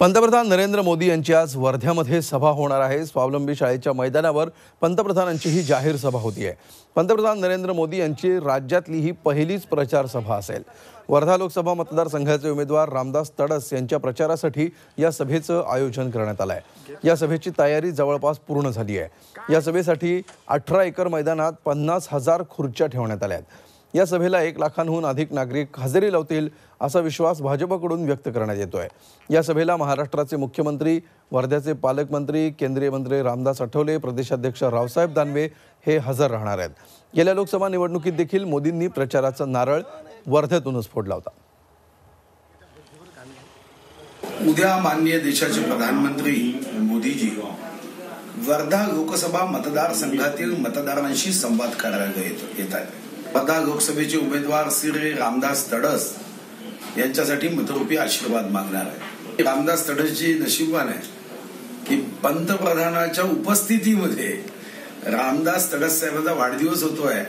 पंतप्रधान नरेंद्र मोदी यांची आज वर्ध्यामध्ये सभा होणार आहे. स्वावलंबी शाळेच्या मैदानावर पंतप्रधानांची ही जाहीर सभा होती आहे पंतप्रधान नरेंद्र मोदी यांची राज्यातली ही पहिलीच प्रचार सभा असेल. वर्धा लोकसभा मतदारसंघाचे उमेदवार रामदास तडस यांच्या प्रचारासाठी या सभेचं आयोजन करण्यात आलं आहे या सभेची तयारी जवळपास पूर्ण झाली आहे या सभेसाठी अठरा एकर मैदानात पन्नास हजार खुर्च्या ठेवण्यात आल्या आहेत या सभेला एक लाखांहून अधिक नागरिक हजेरी लावतील असा विश्वास भाजपकडून व्यक्त करण्यात येतोय. या सभेला महाराष्ट्राचे मुख्यमंत्री वर्ध्याचे पालकमंत्री केंद्रीय मंत्री रामदास आठवले प्रदेशाध्यक्ष रावसाहेब दानवे हे हजर राहणार आहेत. गेल्या लोकसभा निवडणुकीत देखील मोदींनी प्रचाराचा नारळ वर्ध्यातूनच फोडला होता. उद्या माननीय देशाचे प्रधानमंत्री मोदीजी वर्धा लोकसभा मतदारसंघातील मतदारांशी संवाद करायला येत येत आहेत. वर्धा लोकसभेचे उमेदवार श्री रामदास तडस यांच्यासाठी मतरूपी आशीर्वाद मागणार आहे. रामदास तडसजी नशीबवान आहे की पंतप्रधानाच्या उपस्थितीमध्ये रामदास तडस साहेबांचा वाढदिवस होतोय.